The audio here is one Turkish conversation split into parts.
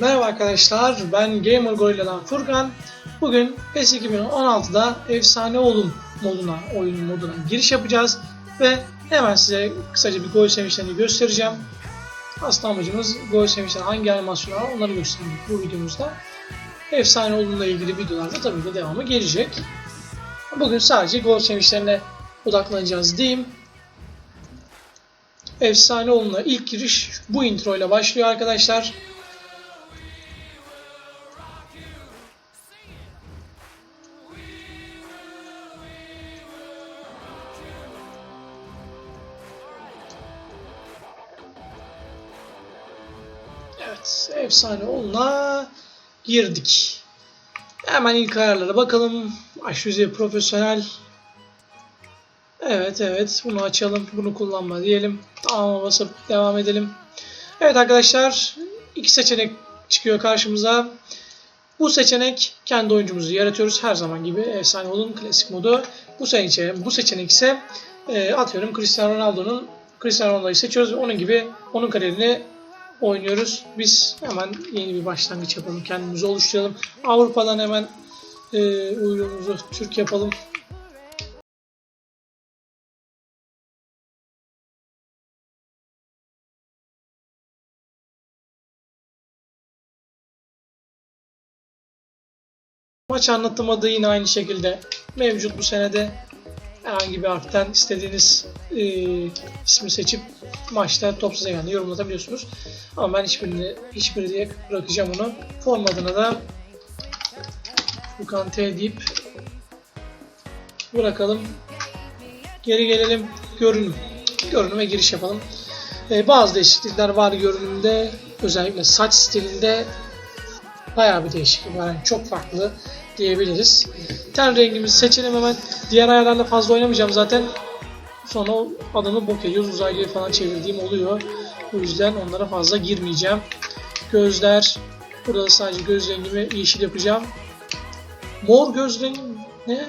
Merhaba arkadaşlar, ben Gamer Gorilla'dan Furkan. Bugün PES 2016'da Efsane Oğlum moduna, oyun moduna giriş yapacağız. Ve hemen size kısaca bir gol sevinçlerini göstereceğim. Aslında amacımız gol sevinçleri hangi animasyon var onları göstermek bu videomuzda. Efsane Oğlum'la ilgili videolarda tabii ki devamı gelecek. Bugün sadece gol sevinçlerine odaklanacağız diyeyim. Efsane Oğlum'la ilk giriş bu intro ile başlıyor arkadaşlar. Efsane oluna girdik. Hemen ilk ayarlara bakalım. Baş yüzey profesyonel. Evet evet bunu açalım. Bunu kullanma diyelim. Tamam'a basıp devam edelim. Evet arkadaşlar iki seçenek çıkıyor karşımıza. Bu seçenek kendi oyuncumuzu yaratıyoruz. Her zaman gibi efsane olun klasik modu. Bu seçenek, bu seçenek ise e, atıyorum Cristiano Ronaldo'nun Cristiano Ronaldo'yu seçiyoruz ve onun gibi onun kariyerini oynuyoruz. Biz hemen yeni bir başlangıç yapalım. Kendimizi oluşturalım. Avrupa'dan hemen e, uyumumuzu Türk yapalım. Maç anlatımı da yine aynı şekilde mevcut bu senede. Herhangi bir harften istediğiniz e, ismi seçip maçta top size geldi yorumlatabiliyorsunuz. Ama ben hiçbirini hiçbiri diye bırakacağım onu. Form adına da Furkan T deyip bırakalım. Geri gelelim görünüm. Görünüme giriş yapalım. E, bazı değişiklikler var görünümde. Özellikle saç stilinde bayağı bir değişiklik var. Yani çok farklı diyebiliriz. Ten rengimizi seçelim hemen. Diğer ayarlarla fazla oynamayacağım zaten. Sonra adamı bok ediyoruz. Uzaylıya falan çevirdiğim oluyor. O yüzden onlara fazla girmeyeceğim. Gözler. Burada da sadece göz rengimi yeşil yapacağım. Mor göz rengim ne?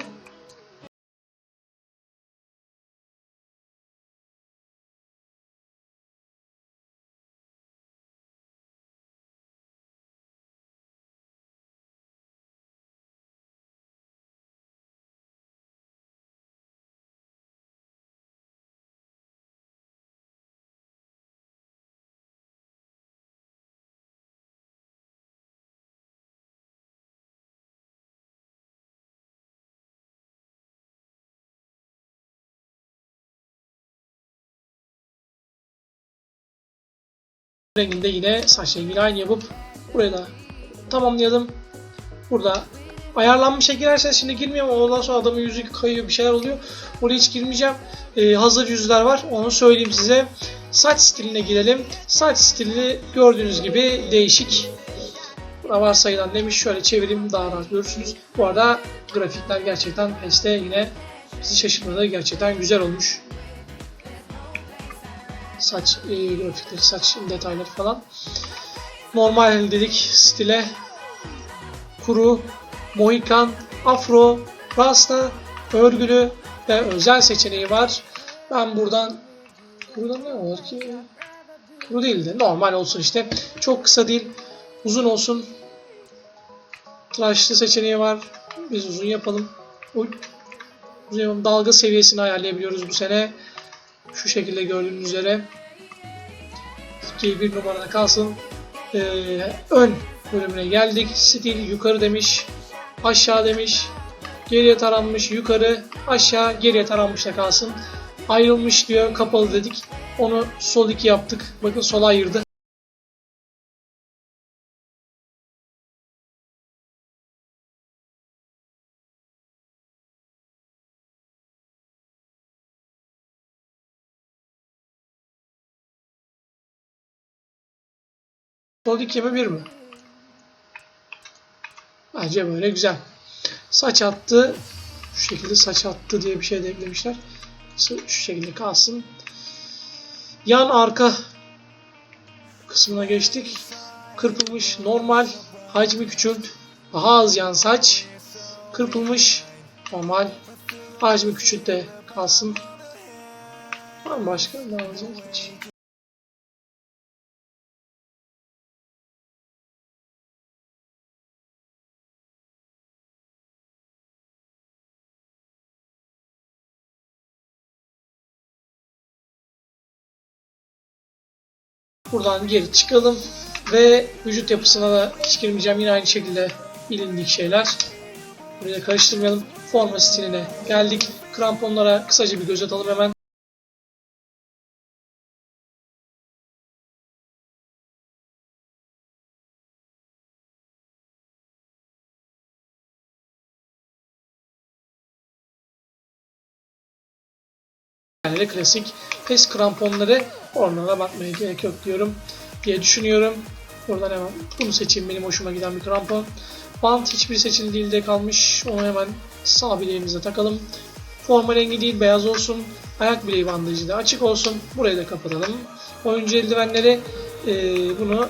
Renginde yine saç rengini aynı yapıp buraya da tamamlayalım. Burada ayarlanmış girerseniz şimdi girmiyorum ama ondan sonra adamın yüzü kayıyor bir şeyler oluyor. Oraya hiç girmeyeceğim. Ee, hazır yüzler var onu söyleyeyim size. Saç stiline girelim. Saç stili gördüğünüz gibi değişik. Buna varsayılan demiş. Şöyle çevireyim daha rahat görürsünüz. Bu arada grafikler gerçekten PES'te yine bizi şaşırtmadı. Gerçekten güzel olmuş saç e, grafikleri, saç detayları falan. Normal dedik stile. Kuru, Mohikan, Afro, Rasta, örgülü ve özel seçeneği var. Ben buradan burada ne olur ki? Kuru değil de normal olsun işte. Çok kısa değil, uzun olsun. Tıraşlı seçeneği var. Biz uzun yapalım. Uzun yapalım. Dalga seviyesini ayarlayabiliyoruz bu sene. Şu şekilde gördüğünüz üzere. Ki bir numarada kalsın. Ee, ön bölümüne geldik. Stil yukarı demiş. Aşağı demiş. Geriye taranmış yukarı. Aşağı geriye taranmış da kalsın. Ayrılmış diyor. Kapalı dedik. Onu sol 2 yaptık. Bakın sola ayırdı. Sol 2 mi 1 mi? Bence böyle güzel. Saç attı. Şu şekilde saç attı diye bir şey de eklemişler. Şu şekilde kalsın. Yan arka kısmına geçtik. Kırpılmış normal. Hacmi küçült. Daha az yan saç. Kırpılmış normal. Hacmi küçült de kalsın. Var mı başka? Ne alacağız? Buradan geri çıkalım. Ve vücut yapısına da hiç girmeyeceğim. Yine aynı şekilde bilindik şeyler. Buraya karıştırmayalım. Forma stiline geldik. Kramponlara kısaca bir göz atalım hemen. Yani de klasik pes kramponları oralara bakmaya gerek yok diyorum diye düşünüyorum. Buradan hemen bunu seçeyim benim hoşuma giden bir krampon. Bant hiçbir seçili değil de kalmış. Onu hemen sağ bileğimize takalım. Forma rengi değil beyaz olsun. Ayak bileği bandajı da açık olsun. Burayı da kapatalım. Oyuncu eldivenleri e, bunu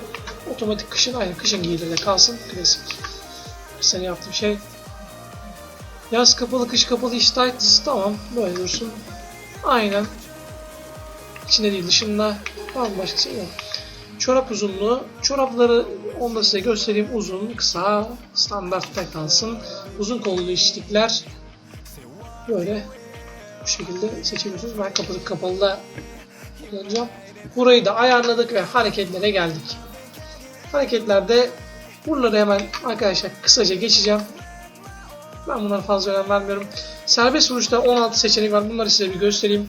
otomatik kışın aynı kışın giyilir de kalsın. Klasik. Sene yaptığım şey. Yaz kapalı kış kapalı iş tights tamam böyle dursun. Aynen. İçinde değil dışında. Var mı başka şey yok. Çorap uzunluğu. Çorapları onu da size göstereyim. Uzun, kısa, standartta kalsın. Uzun kollu işlikler. Böyle bu şekilde seçebiliyorsunuz. Ben kapalı kapalı da kullanacağım. Burayı da ayarladık ve hareketlere geldik. Hareketlerde buraları hemen arkadaşlar kısaca geçeceğim. Ben bunlara fazla önem vermiyorum. Serbest vuruşta 16 seçenek var. Bunları size bir göstereyim.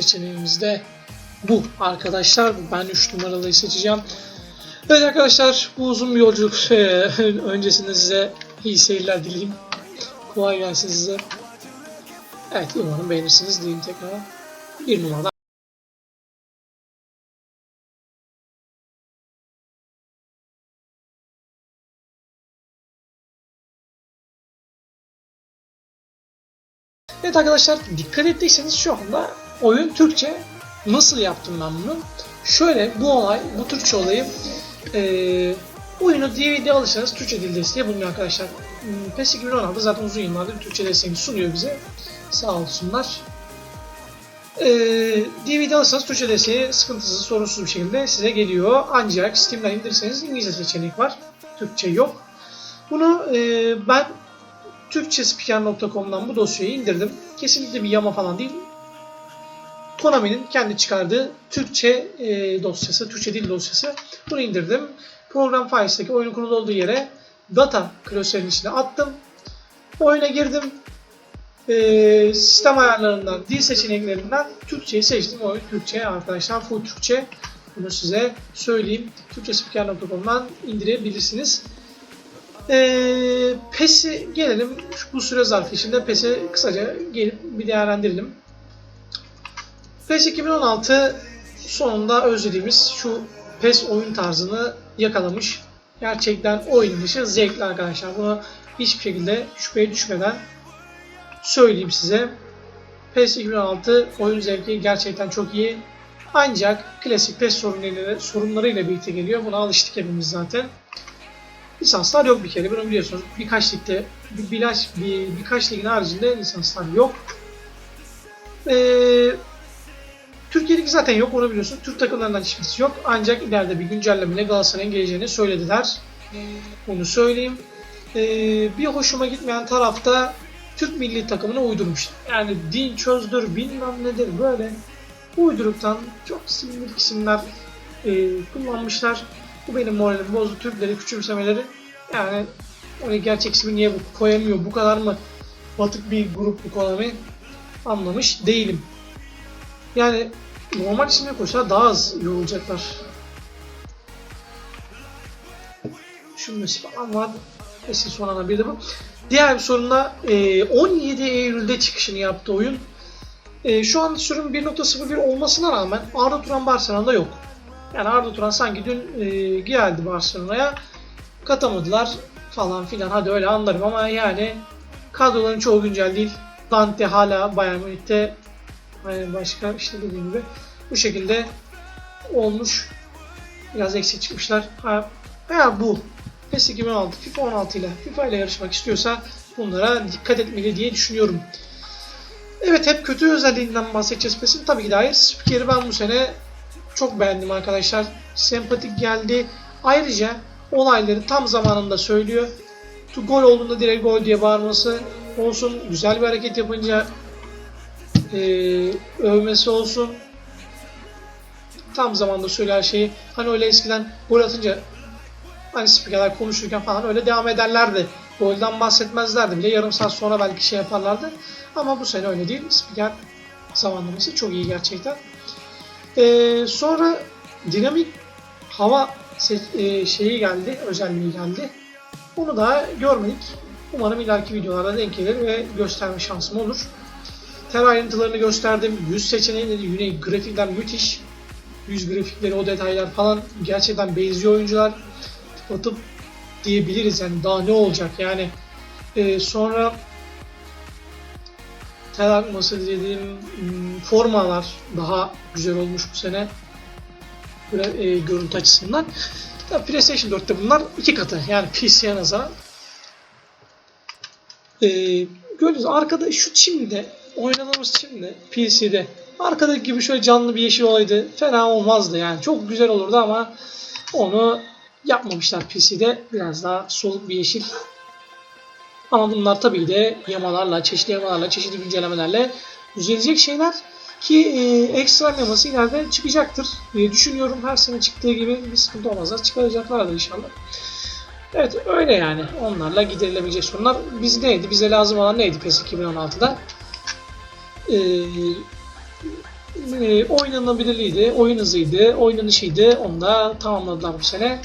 Seçeneğimiz de bu arkadaşlar. Ben 3 numaralıyı seçeceğim. Evet arkadaşlar bu uzun bir yolculuk e, öncesinde size iyi seyirler dileyim. Kolay gelsin size. Evet umarım beğenirsiniz diyeyim tekrar. Bir numarada Evet arkadaşlar dikkat ettiyseniz şu anda oyun Türkçe. Nasıl yaptım ben bunu? Şöyle bu olay, bu Türkçe olayı e, oyunu DVD alırsanız Türkçe dil desteği bulunuyor arkadaşlar. Hmm, PES 2016 zaten uzun yıllardır Türkçe desteğini sunuyor bize. Sağ olsunlar. E, DVD alırsanız Türkçe desteği sıkıntısız, sorunsuz bir şekilde size geliyor. Ancak Steam'den indirirseniz İngilizce seçenek var. Türkçe yok. Bunu e, ben Türkçespiker.com'dan bu dosyayı indirdim. Kesinlikle bir yama falan değil. Konami'nin kendi çıkardığı Türkçe e, dosyası, Türkçe dil dosyası. Bunu indirdim. Program Files'taki oyunun kurulu olduğu yere data klasörünün içine attım. Oyuna girdim. E, sistem ayarlarından, dil seçeneklerinden Türkçeyi seçtim. Oyun Türkçe arkadaşlar, full Türkçe. Bunu size söyleyeyim. Türkçespiker.com'dan indirebilirsiniz. Ee, PES'i gelelim. Bu süre zarfı içinde PES'e kısaca gelip bir değerlendirelim. PES 2016 sonunda özlediğimiz şu PES oyun tarzını yakalamış. Gerçekten oyun dışı zevkli arkadaşlar. Bunu hiçbir şekilde şüpheye düşmeden söyleyeyim size. PES 2016 oyun zevki gerçekten çok iyi. Ancak klasik PES sorunlarıyla, sorunlarıyla birlikte geliyor. Buna alıştık hepimiz zaten. Lisanslar yok bir kere. Bunu biliyorsunuz. Birkaç ligde, bir, birkaç, bir, birkaç ligin haricinde lisanslar yok. Ee, Türkiye'deki zaten yok onu biliyorsun. Türk takımlarından hiçbirisi yok. Ancak ileride bir güncellemeyle Galatasaray'ın geleceğini söylediler. Onu söyleyeyim. Ee, bir hoşuma gitmeyen tarafta Türk milli takımını uydurmuşlar. Yani din çözdür bilmem nedir böyle uyduruktan çok sinirli isimler e, kullanmışlar. Bu benim moralimi bozdu. Türkleri küçümsemeleri. Yani hani gerçek ismi niye koyamıyor? Bu kadar mı batık bir grup bu Konami? Anlamış değilim. Yani normal isimle koşsa daha az yorulacaklar. Düşünmesi falan var. Esin son ana bir de bu. Diğer bir sorun da e, 17 Eylül'de çıkışını yaptı oyun. E, şu an sürüm 1.01 olmasına rağmen Arda Turan Barcelona'da yok. Yani Arda Turan sanki dün e, geldi Barcelona'ya. Katamadılar falan filan. Hadi öyle anlarım ama yani kadroların çoğu güncel değil. Dante hala Bayern Münih'te başka işte dediğim gibi bu şekilde olmuş. Biraz eksik çıkmışlar. Ha, eğer bu PES 2016, FIFA 16 ile FIFA ile yarışmak istiyorsa bunlara dikkat etmeli diye düşünüyorum. Evet hep kötü özelliğinden bahsedeceğiz PES'in. Tabii ki de. Spiker'i ben bu sene çok beğendim arkadaşlar. Sempatik geldi. Ayrıca olayları tam zamanında söylüyor. Tu gol olduğunda direkt gol diye bağırması olsun. Güzel bir hareket yapınca e, övmesi olsun. Tam zamanda söyler şeyi. Hani öyle eskiden gol atınca hani spikerler konuşurken falan öyle devam ederlerdi. Golden bahsetmezlerdi bile. Yarım saat sonra belki şey yaparlardı. Ama bu sene öyle değil. Spiker zamanlaması çok iyi gerçekten. Ee, sonra dinamik hava e, şeyi geldi, özelliği geldi. Onu da görmedik. Umarım ileriki videolarda denk gelir ve gösterme şansım olur. Ter ayrıntılarını gösterdim. Yüz seçeneği dedi. Yine grafikler müthiş. Yüz grafikleri, o detaylar falan gerçekten benziyor oyuncular. Atıp diyebiliriz yani daha ne olacak yani. Ee, sonra tel akması dediğim hmm, formalar daha güzel olmuş bu sene. E, görüntü açısından. Tabii PlayStation 4'te bunlar iki katı. Yani PC'ye nazaran. Ee, gördüğünüz arkada şu çimde oynadığımız çimde PC'de arkadaki gibi şöyle canlı bir yeşil olaydı fena olmazdı yani çok güzel olurdu ama onu yapmamışlar PC'de biraz daha soluk bir yeşil ama bunlar tabii de yamalarla, çeşitli yamalarla, çeşitli güncellemelerle düzelecek şeyler ki e, ekstra yaması ileride çıkacaktır diye düşünüyorum. Her sene çıktığı gibi bir sıkıntı olmazsa çıkaracaklardır inşallah. Evet öyle yani. Onlarla giderilebilecek sorunlar. Biz neydi? Bize lazım olan neydi PES 2016'da? Ee, e, oynanabilirliğiydi, oyun hızıydı, oynanışıydı. Onu da tamamladılar bu sene.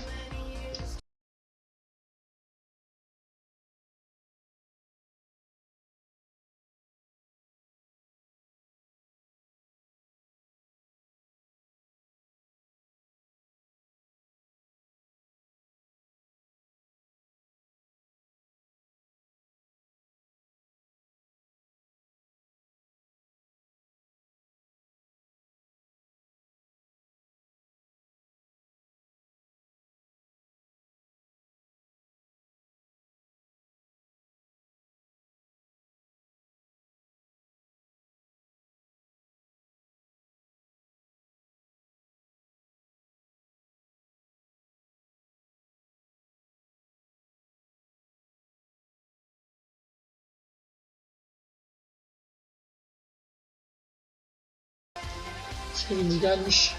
Sevinci gelmiş.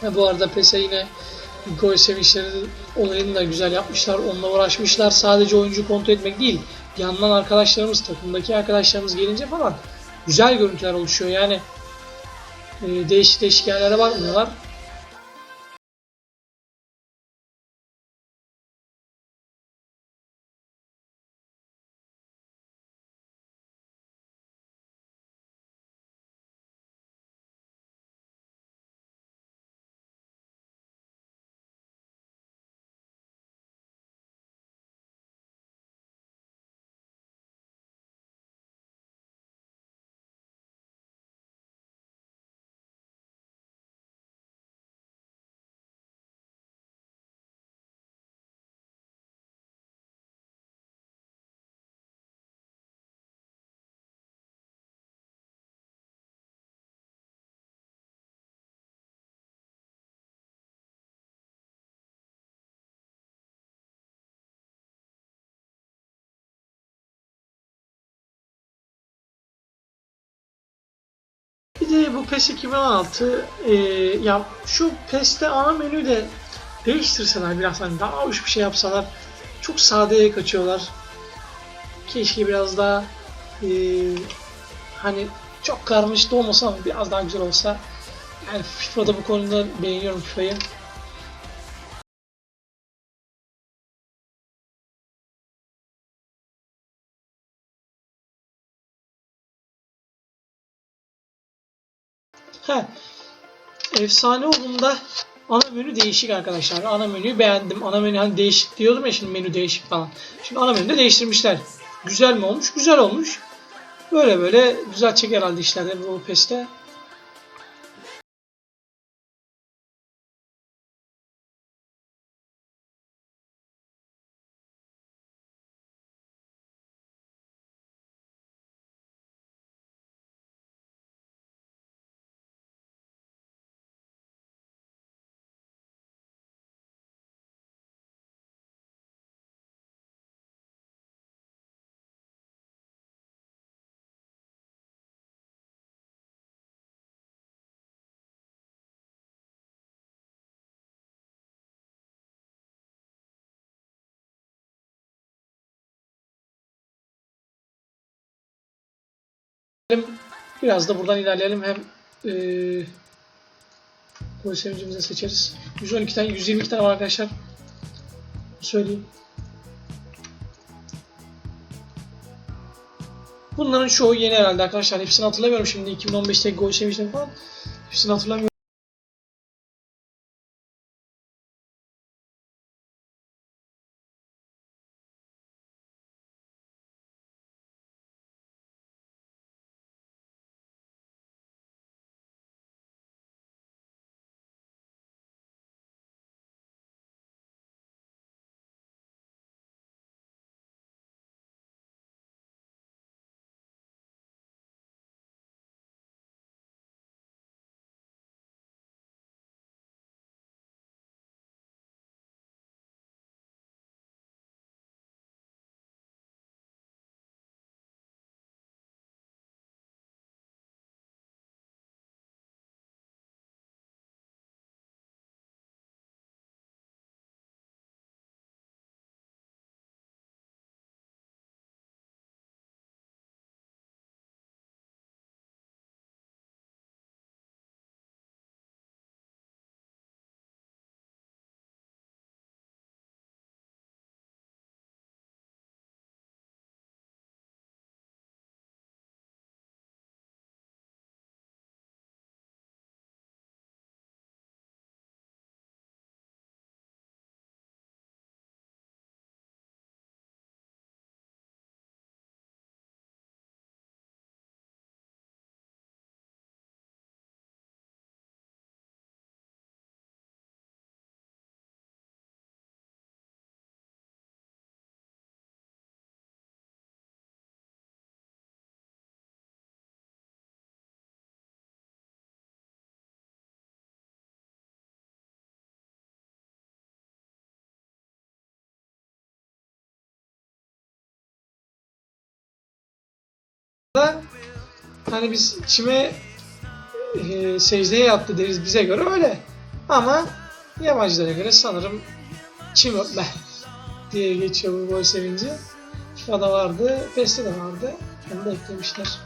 Ha, bu arada PES'e yine gol sevinçleri olayını da güzel yapmışlar. Onunla uğraşmışlar. Sadece oyuncu kontrol etmek değil. Yandan arkadaşlarımız, takımdaki arkadaşlarımız gelince falan güzel görüntüler oluşuyor. Yani e, değişik değişik yerlere bakmıyorlar. De bu PES 2016 e, ya şu PES'te ana menü de değiştirseler biraz hani daha hoş bir şey yapsalar çok sadeye kaçıyorlar. Keşke biraz daha e, hani çok karmaşık olmasa ama biraz daha güzel olsa Yani FIFA'da bu konuda beğeniyorum FIFA'yı. Ha. Efsane olduğunda ana menü değişik arkadaşlar. Ana menüyü beğendim. Ana menü hani değişik diyordum ya şimdi menü değişik falan. Şimdi ana menüde değiştirmişler. Güzel mi olmuş? Güzel olmuş. Böyle böyle güzel çek herhalde işlerde bu PES'te. Biraz da buradan ilerleyelim. Hem eee gol sevincimizi seçeriz. 112 tane, 122 tane var arkadaşlar. Söyleyeyim. Bunların çoğu yeni herhalde arkadaşlar. Hepsini hatırlamıyorum şimdi 2015'teki gol sevinçleri falan. Hepsini hatırlamıyorum. Hani biz çime e, secdeye yattı deriz bize göre öyle. Ama yabancılara göre sanırım çim öpme diye geçiyor bu gol sevinci. FIFA'da vardı, PES'te de vardı. Onu da eklemişler.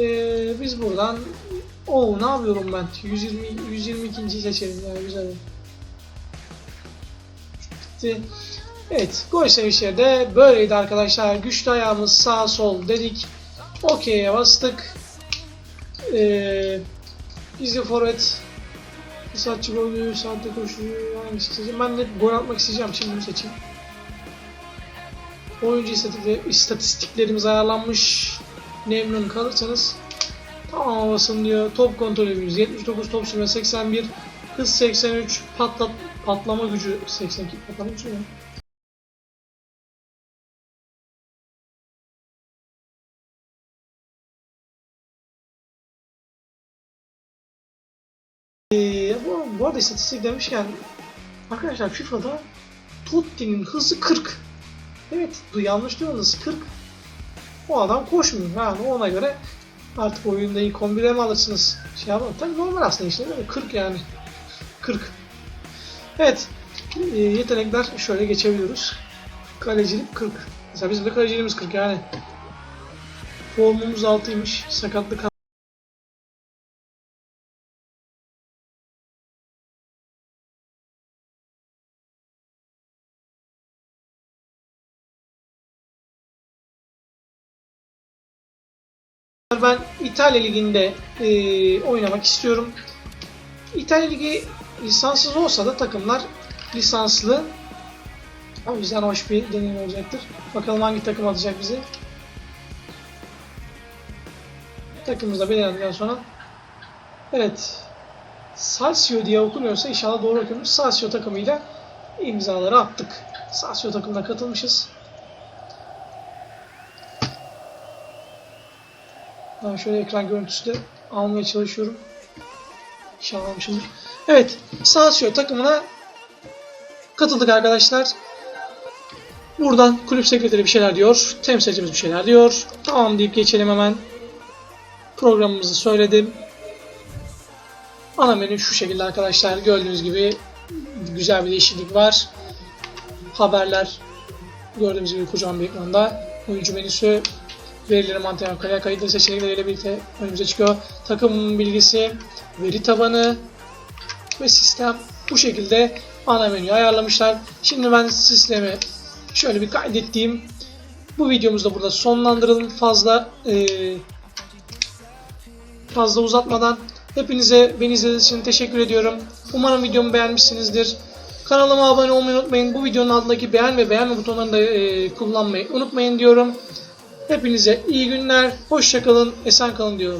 Ee, biz buradan o ne yapıyorum ben? 120 122. seçelim yani güzel. Bitti. Evet, gol sevişleri de böyleydi arkadaşlar. Güçlü ayağımız sağ sol dedik. Okey'e bastık. Ee, bizde forvet Saatçi golü, saatte koşuyor, hangisi seçeyim? Ben de gol atmak isteyeceğim, şimdi bunu seçeyim. Oyuncu istatistikleri, istatistiklerimiz ayarlanmış. Memnun kalırsanız tamam basın diyor. Top kontrolümüz 79, top sürme 81, hız 83, patlat, patlama gücü 82, patlama gücü mü? Ee, bu, bu arada istatistik demişken arkadaşlar FIFA'da Totti'nin hızı 40. Evet du yanlış diyorsunuz 40. O adam koşmuyor. Yani ona göre artık oyunda ilk 11'e mi alırsınız? Şey yapalım. Tabii normal aslında işte değil mi? 40 yani. 40. Evet. Ee, yetenekler şöyle geçebiliyoruz. Kalecilik 40. Mesela bizim de kaleciliğimiz 40 yani. Formumuz 6'ymış. Sakatlık Ben İtalya Ligi'nde e, oynamak istiyorum. İtalya Ligi lisanssız olsa da takımlar lisanslı. O yüzden hoş bir deneyim olacaktır. Bakalım hangi takım atacak bizi. Takımımız da belirlendikten sonra. Evet. Salsio diye okunuyorsa inşallah doğru okuyormuş. Salsio takımıyla imzaları attık. Salsio takımına katılmışız. Ben şöyle ekran görüntüsü de almaya çalışıyorum. İnşallah almışımdır. Evet, Salsio takımına katıldık arkadaşlar. Buradan kulüp sekreteri bir şeyler diyor. Temsilcimiz bir şeyler diyor. Tamam deyip geçelim hemen. Programımızı söyledim. Ana menü şu şekilde arkadaşlar. Gördüğünüz gibi güzel bir değişiklik var. Haberler gördüğünüz gibi kocaman bir ekranda. Oyuncu menüsü verileri antrenör kariyer kayıtları seçenekleriyle birlikte önümüze çıkıyor. Takım bilgisi, veri tabanı ve sistem bu şekilde ana menüyü ayarlamışlar. Şimdi ben sistemi şöyle bir kaydettiğim bu videomuzu da burada sonlandıralım. Fazla e, fazla uzatmadan hepinize beni izlediğiniz için teşekkür ediyorum. Umarım videomu beğenmişsinizdir. Kanalıma abone olmayı unutmayın. Bu videonun altındaki beğen ve beğenme butonlarını da e, kullanmayı unutmayın diyorum. Hepinize iyi günler, hoşçakalın, esen kalın diyorum.